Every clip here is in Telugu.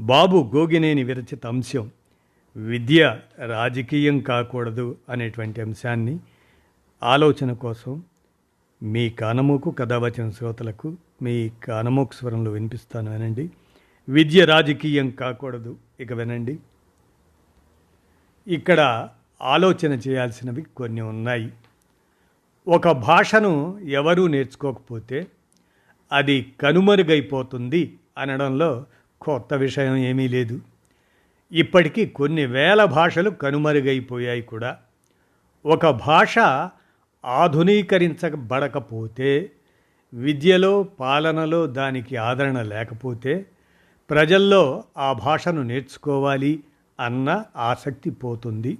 బాబు గోగినేని విరచిత అంశం. విద్య రాజకీయం కాకూడదు అనేటువంటి అంశాన్ని ఆలోచన కోసం మీ కానమూకు కథావచన శ్రోతలకు మీ కానమూకు స్వరంలో వినిపిస్తాను వినండి. విద్య రాజకీయం కాకూడదు ఇక వినండి. ఇక్కడ ఆలోచన చేయాల్సినవి కొన్ని ఉన్నాయి. ఒక భాషను ఎవరూ నేర్చుకోకపోతే అది కనుమరుగైపోతుంది అనడంలో కొత్త విషయం ఏమీ లేదు. ఇప్పటికీ కొన్ని వేల భాషలు కనుమరుగైపోయాయి కూడా. ఒక భాష ఆధునీకరించబడకపోతే విద్యలో పాలనలో దానికి ఆదరణ లేకపోతే ప్రజల్లో ఆ భాషను నేర్చుకోవాలి అన్న ఆసక్తి పోతుంది.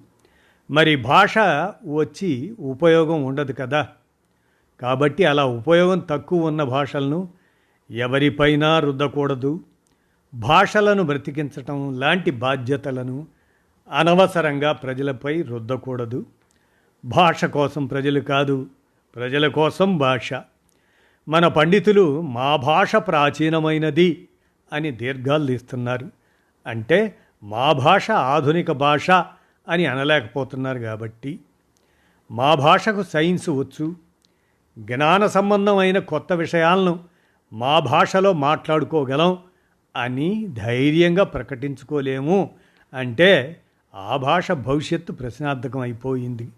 మరి భాష వచ్చి ఉపయోగం ఉండదు కదా? కాబట్టి అలా ఉపయోగం తక్కువ ఉన్న భాషలను ఎవరిపైనా రుద్దకూడదు. భాషలను బ్రతికించటం లాంటి బాధ్యతలను అనవసరంగా ప్రజలపై రుద్దకూడదు. భాష కోసం ప్రజలు కాదు ప్రజల కోసం భాష. మన పండితులు మా భాష ప్రాచీనమైనది అని దీర్ఘాలు తీస్తున్నారు. అంటే మా భాష ఆధునిక భాష అని అనలేకపోతున్నారు కాబట్టి. మా భాషకు సైన్స్ వచ్చు. జ్ఞాన సంబంధమైన కొత్త విషయాలను మా భాషలో మాట్లాడుకోగలం. అని ధైర్యంగా ప్రకటించుకోలేము అంటే ఆ భాష భవిష్యత్తు ప్రశ్నార్థకం అయిపోయింది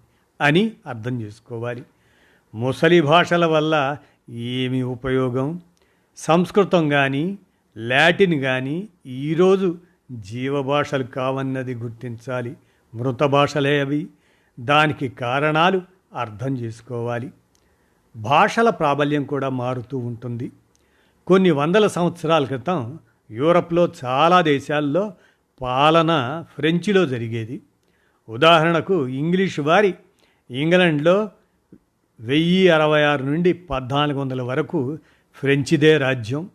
అని అర్థం చేసుకోవాలి. ముసలి భాషల వల్ల ఏమి ఉపయోగం? సంస్కృతం కానీ లాటిన్ కానీ ఈరోజు జీవభాషలు కావన్నది గుర్తించాలి. మృత భాషలే అవి. దానికి కారణాలు అర్థం చేసుకోవాలి. భాషల ప్రాబల్యం కూడా మారుతూ ఉంటుంది. కొన్ని వందల సంవత్సరాల క్రితం యూరప్లో చాలా దేశాల్లో పాలన ఫ్రెంచిలో జరిగేది. ఉదాహరణకు ఇంగ్లీష్ వారి ఇంగ్లండ్లో వెయ్యి అరవై ఆరు నుండి పద్నాలుగు వందల వరకు ఫ్రెంచిదే రాజ్యం.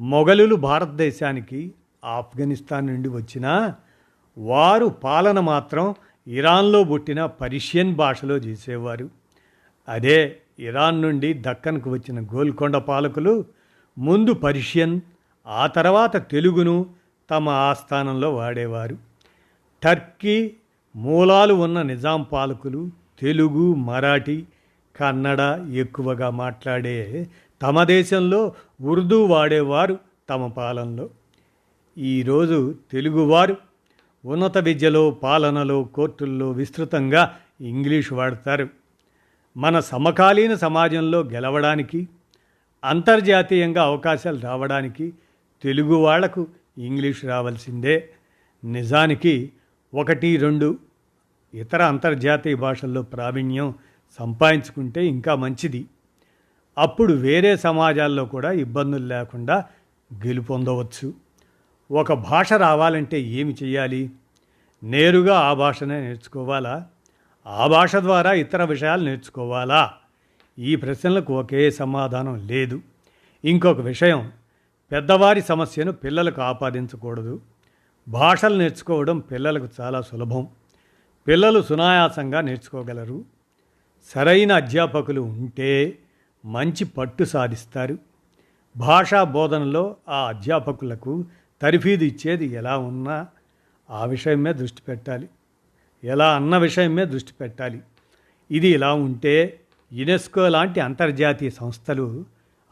మొఘలులు భారతదేశానికి ఆఫ్ఘనిస్తాన్ నుండి వచ్చినా వారు పాలన మాత్రం ఇరాన్లో పుట్టిన పర్షియన్ భాషలో చేసేవారు. అదే ఇరాన్ నుండి దక్కన్కు వచ్చిన గోల్కొండ పాలకులు ముందు పర్షియన్ ఆ తర్వాత తెలుగును తమ ఆస్థానంలో వాడేవారు. టర్కీ మూలాలు ఉన్న నిజాం పాలకులు తెలుగు మరాఠీ కన్నడ ఎక్కువగా మాట్లాడే తమ దేశంలో ఉర్దూ వాడేవారు తమ పాలనలో. ఈరోజు తెలుగువారు ఉన్నత విద్యలో పాలనలో కోర్టుల్లో విస్తృతంగా ఇంగ్లీష్ వాడతారు. మన సమకాలీన సమాజంలో గెలవడానికి అంతర్జాతీయంగా అవకాశాలు రావడానికి తెలుగు వాళ్ళకు ఇంగ్లీష్ రావాల్సిందే. నిజానికి ఒకటి రెండు ఇతర అంతర్జాతీయ భాషల్లో ప్రావీణ్యం సంపాదించుకుంటే ఇంకా మంచిది. అప్పుడు వేరే సమాజాల్లో కూడా ఇబ్బందులు లేకుండా గెలుపొందవచ్చు. ఒక భాష రావాలంటే ఏమి చేయాలి నేరుగా ఆ భాషనే నేర్చుకోవాలా? ఆ భాష ద్వారా ఇతర విషయాలు నేర్చుకోవాలా? ఈ ప్రశ్నలకు ఒకే సమాధానం లేదు. ఇంకొక విషయం పెద్దవారి సమస్యను పిల్లలకు ఆపాదించకూడదు. భాషలు నేర్చుకోవడం పిల్లలకు చాలా సులభం. పిల్లలు సునాయాసంగా నేర్చుకోగలరు. సరైన అధ్యాపకులు ఉంటే మంచి పట్టు సాధిస్తారు. భాషా బోధనలో ఆ అధ్యాపకులకు తరఫీదు ఇచ్చేది ఎలా ఉన్నా ఆ విషయమే దృష్టి పెట్టాలి. ఎలా అన్న విషయమే దృష్టి పెట్టాలి. ఇది ఇలా ఉంటే యునెస్కో లాంటి అంతర్జాతీయ సంస్థలు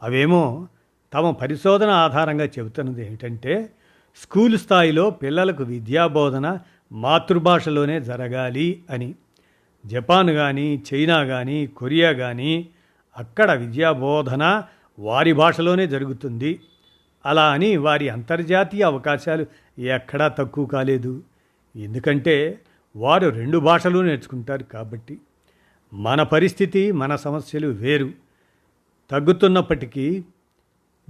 అవేమో తమ పరిశోధన ఆధారంగా చెబుతున్నది ఏమిటంటే స్కూల్ స్థాయిలో పిల్లలకు విద్యాబోధన మాతృభాషలోనే జరగాలి అని. జపాన్ కానీ చైనా కానీ కొరియా కానీ అక్కడ విద్యాబోధన వారి భాషలోనే జరుగుతుంది. అలా అని వారి అంతర్జాతీయ అవకాశాలు ఎక్కడా తక్కువ కాలేదు. ఎందుకంటే వారు రెండు భాషలు నేర్చుకుంటారు కాబట్టి. మన పరిస్థితి మన సమస్యలు వేరు. తగ్గుతున్నప్పటికీ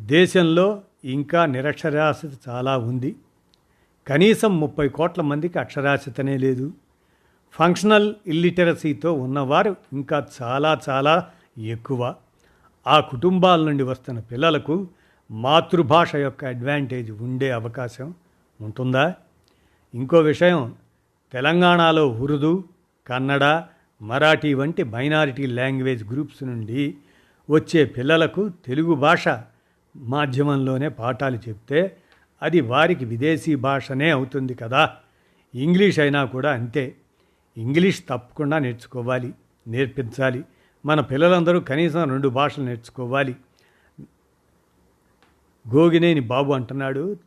దేశంలో ఇంకా నిరక్షరాస్యత చాలా ఉంది. కనీసం ముప్పై కోట్ల మందికి అక్షరాస్యతనే లేదు. ఫంక్షనల్ ఇల్లిటరసీతో ఉన్నవారు ఇంకా చాలా చాలా ఎక్కువ. ఆ కుటుంబాల నుండి వస్తున్న పిల్లలకు మాతృభాష యొక్క అడ్వాంటేజ్ ఉండే అవకాశం ఉంటుందా? ఇంకో విషయం తెలంగాణలో ఉర్దూ కన్నడ మరాఠీ వంటి మైనారిటీ లాంగ్వేజ్ గ్రూప్స్ నుండి వచ్చే పిల్లలకు తెలుగు భాష మాధ్యమంలోనే పాఠాలు చెప్తే అది వారికి విదేశీ భాషనే అవుతుంది కదా. ఇంగ్లీష్ అయినా కూడా అంతే. ఇంగ్లీష్ తప్పకుండా నేర్చుకోవాలి నేర్పించాలి. మన పిల్లలందరూ కనీసం రెండు భాషలు నేర్చుకోవాలి. గోగినేని బాబు అంటున్నాడు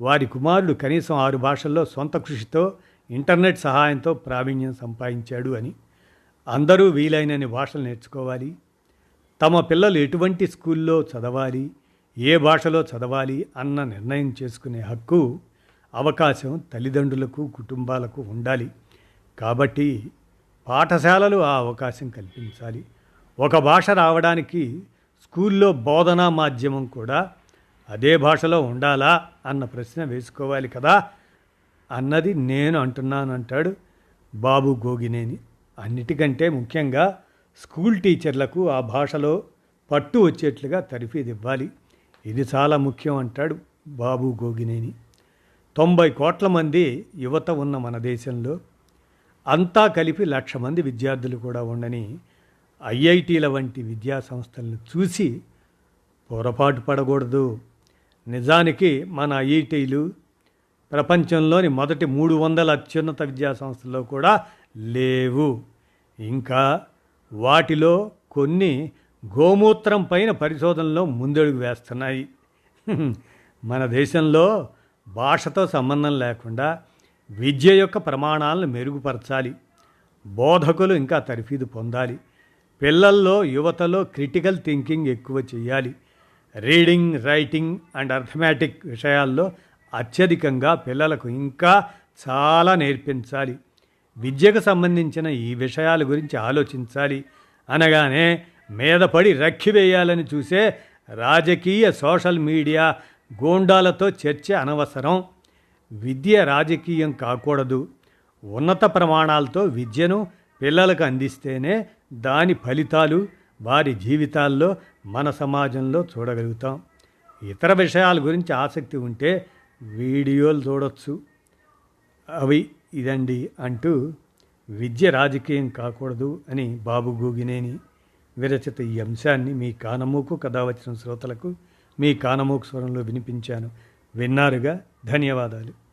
వారి కుమారుడు కనీసం ఆరు భాషల్లో సొంత కృషితో ఇంటర్నెట్ సహాయంతో ప్రావీణ్యం సంపాదించాడు అని. అందరూ వీలైనన్ని భాషలు నేర్చుకోవాలి. తమ పిల్లలు ఎటువంటి స్కూల్లో చదవాలి? ఏ భాషలో చదవాలి అన్న నిర్ణయం చేసుకునే హక్కు అవకాశం తల్లిదండ్రులకు కుటుంబాలకు ఉండాలి. కాబట్టి పాఠశాలలు ఆ అవకాశం కల్పించాలి. ఒక భాష రావడానికి స్కూల్లో బోధనా మాధ్యమం కూడా అదే భాషలో ఉండాలా అన్న ప్రశ్న వేసుకోవాలి కదా అన్నది నేను అంటున్నానంటాడు బాబు గోగినేని. అన్నిటికంటే ముఖ్యంగా స్కూల్ టీచర్లకు ఆ భాషలో పట్టు వచ్చేట్లుగా తరిఫీది ఇవ్వాలి. ఇది చాలా ముఖ్యం అంటాడు బాబు గోగినేని. తొంభై కోట్ల మంది యువత ఉన్న మన దేశంలో అంతా కలిపి లక్ష మంది విద్యార్థులు కూడా ఉండని ఐఐటీల వంటి విద్యా సంస్థలను చూసి పొరపాటు పడకూడదు. నిజానికి మన ఐఐటీలు ప్రపంచంలోని మొదటి మూడు వందల అత్యున్నత విద్యా సంస్థల్లో కూడా లేవు. ఇంకా వాటిలో కొన్ని గోమూత్రం పైన పరిశోధనలో ముందడుగు వేస్తున్నాయి. మన దేశంలో భాషతో సంబంధం లేకుండా విద్య యొక్క ప్రమాణాలను మెరుగుపరచాలి. బోధకులు ఇంకా తరఫీదు పొందాలి. పిల్లల్లో యువతలో క్రిటికల్ థింకింగ్ ఎక్కువ చేయాలి. రీడింగ్ రైటింగ్ అండ్ అర్థమెటిక్ విషయాల్లో అత్యధికంగా పిల్లలకు ఇంకా చాలా నేర్పించాలి. విద్యకు సంబంధించిన ఈ విషయాల గురించి ఆలోచించాలి. అనగానే మీదపడి రక్కివేయాలని చూసే రాజకీయ సోషల్ మీడియా గోండాలతో చర్చ అనవసరం. విద్య రాజకీయం కాకూడదు. ఉన్నత ప్రమాణాలతో విద్యను పిల్లలకు అందిస్తేనే దాని ఫలితాలు వారి జీవితాల్లో మన సమాజంలో చూడగలుగుతాం. ఇతర విషయాల గురించి ఆసక్తి ఉంటే వీడియోలు చూడొచ్చు. అవి ఇదండి అంటూ విద్య రాజకీయం కాకూడదు అని బాబు గూగినేని. విరచిత ఈ అంశాన్ని మీ కానమూకు కథ వచ్చిన శ్రోతలకు మీ కానమూకు స్వరంలో వినిపించాను. విన్నారుగా? ధన్యవాదాలు.